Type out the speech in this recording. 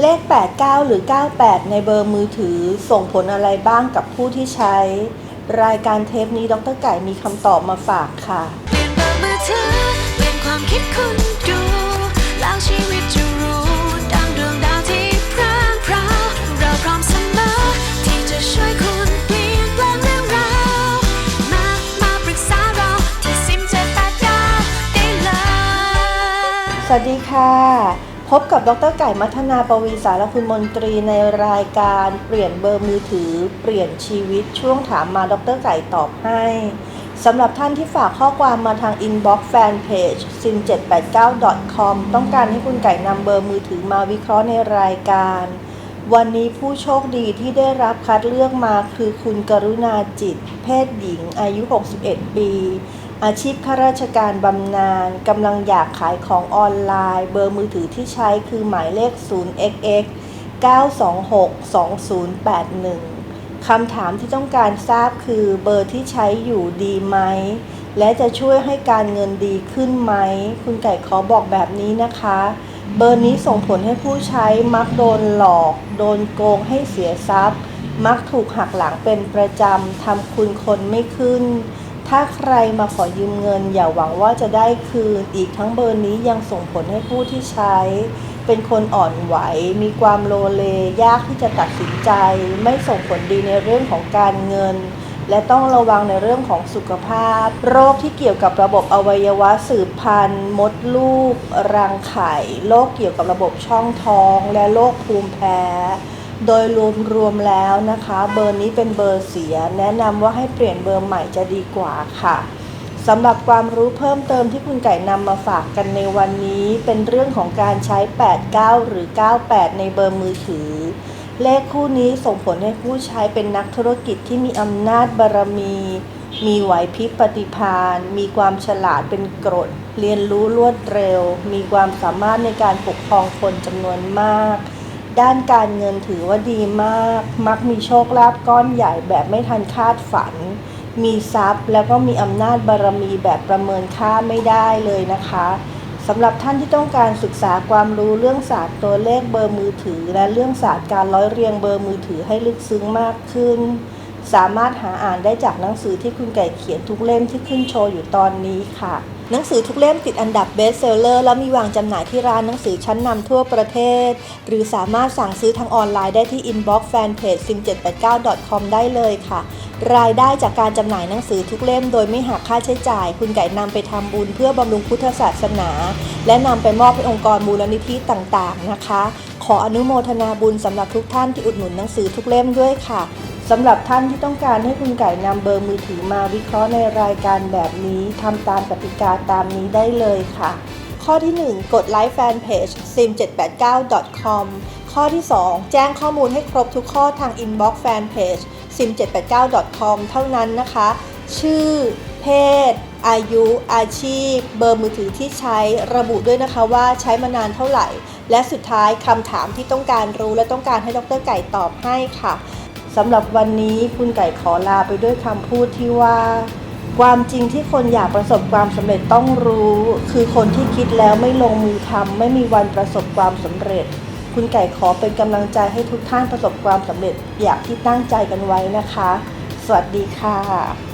เลข 89 หรือ 98 ในเบอร์มือถือส่งผลอะไรบ้างกับผู้ที่ใช้ รายการเทปนี้ดรไก่มีคำตอบมาฝากค่ะ เปลี่ยนเบอร์มือถือเปลี่ยนความคิดคุณดู แล้วชีวิตจะรู้ดังดวงดาวที่พร่างพราวเราพร้อมเสมอที่จะช่วยคุณเปลี่ยนแปลงเรื่องราวมามาปรึกษาเราที่ซิมเจ็ดแปดาได้เลย สวัสดีค่ะ พบกับดรไก่มัทนาปวีสารคุณมนตรีในรายการเปลี่ยนเบอร์มือถือ เปลี่ยนชีวิตช่วงถามมาดรไก่ตอบให้สำหรับท่านที่ฝากข้อความมาทางอินบ็อกซ์แฟนเพจ sim789.com ต้องการให้คุณไก่นำเบอร์มือถือมาวิเคราะห์ในรายการ วันนี้ผู้โชคดีที่ได้รับคัดเลือกมาคือคุณกรุณาจิต เพศหญิงอายุ 61 ปี อาชีพข้าราชการบำนาญกำลังอยากขายของออนไลน์ เบอร์มือถือที่ใช้คือหมายเลข 0xx 926 2081 คำถามที่ต้องการทราบคือเบอร์ที่ใช้อยู่ดีไหม และจะช่วยให้การเงินดีขึ้นไหม คุณไก่ขอบอกแบบนี้นะคะ เบอร์นี้ส่งผลให้ผู้ใช้มักโดนหลอก โดนโกงให้เสียทรัพย์ มักถูกหักหลังเป็นประจำทำคุณคนไม่ขึ้น ถ้าใครมาขอยืมเงิน อย่าหวังว่าจะได้คืน อีกทั้งเบอร์นี้ยังส่งผลให้ผู้ที่ใช้ เป็นคนอ่อนไหว มีความโลเลยากที่จะตัดสินใจ ไม่ส่งผลดีในเรื่องของการเงิน และต้องระวังในเรื่องของสุขภาพ โรคที่เกี่ยวกับระบบอวัยวะสืบพันธุ์ มดลูก รังไข่ โรคเกี่ยวกับระบบช่องท้อง และโรคภูมิแพ้ โดยรวมๆแล้วนะคะ เบอร์นี้เป็นเบอร์เสีย แนะนำว่าให้เปลี่ยนเบอร์ใหม่จะดีกว่าค่ะสำหรับความรู้เพิ่มเติมที่คุณไก่นำมาฝากกันในวันนี้ เป็นเรื่องของการใช้ 89 หรือ 98 ในเบอร์มือถือ เลขคู่นี้ส่งผลให้ผู้ใช้เป็นนักธุรกิจที่มีอำนาจบารมี มีไหวพริบปฏิภาณมีความฉลาดเป็นกรด เรียนรู้รวดเร็ว มีความสามารถในการปกครองคนจำนวนมาก ด้านการเงินถือว่าดีมาก มักมีโชคลาภก้อนใหญ่แบบไม่ทันคาดฝัน มีทรัพย์แล้วก็มีอำนาจบารมีแบบประเมินค่าไม่ได้เลยนะคะสำหรับท่านที่ต้องการศึกษาความรู้เรื่องศาสตร์ตัวเลขเบอร์มือถือ และเรื่องศาสตร์การร้อยเรียงเบอร์มือถือให้ลึกซึ้งมากขึ้น สามารถหาอ่านได้จากหนังสือที่คุณไก่เขียนทุกเล่มที่ขึ้นโชว์อยู่ตอนนี้ค่ะ หนังสือทุกเล่มติดอันดับเบสเซลเลอร์แล้วมีวางจำหน่ายที่ร้านหนังสือชั้นนำทั่วประเทศ หรือสามารถสั่งซื้อทางออนไลน์ได้ที่อินบ็อกซ์แฟนเพจ sim789.com ได้เลยค่ะ รายได้จากการจำหน่ายหนังสือทุกเล่มโดยไม่หักค่าใช้จ่าย คุณไก่นำไปทำบุญเพื่อบำรุงพุทธศาสนา และนำไปมอบให้องค์กรมูลนิธิต่างๆนะคะ ขออนุโมทนาบุญสำหรับทุกท่านที่อุดหนุนหนังสือทุกเล่มด้วยค่ะ สำหรับท่านที่ต้องการให้คุณไก่นำเบอร์มือถือมาวิเคราะห์ในรายการแบบนี้ทำตามกติกาตามนี้ได้เลยค่ะ ข้อที่ 1 กดไลค์แฟนเพจ sim789.com ข้อที่ 2 แจ้งข้อมูลให้ครบทุกข้อทาง inbox fan page sim789.com เท่านั้นนะคะ ชื่อ เพศ อายุ อาชีพ เบอร์มือถือที่ใช้ระบุด้วยนะคะว่าใช้มานานเท่าไหร่ และสุดท้ายคำถามที่ต้องการรู้และต้องการให้ดรไก่ตอบให้ค่ะ สำหรับวันนี้คุณไก่ขอลาไปด้วยคำพูดที่ว่า ความจริงที่คนอยากประสบความสำเร็จต้องรู้ คือคนที่คิดแล้วไม่ลงมือทำไม่มีวันประสบความสำเร็จ คุณไก่ขอเป็นกำลังใจให้ทุกท่านประสบความสำเร็จ อย่างที่ตั้งใจกันไว้นะคะ สวัสดีค่ะ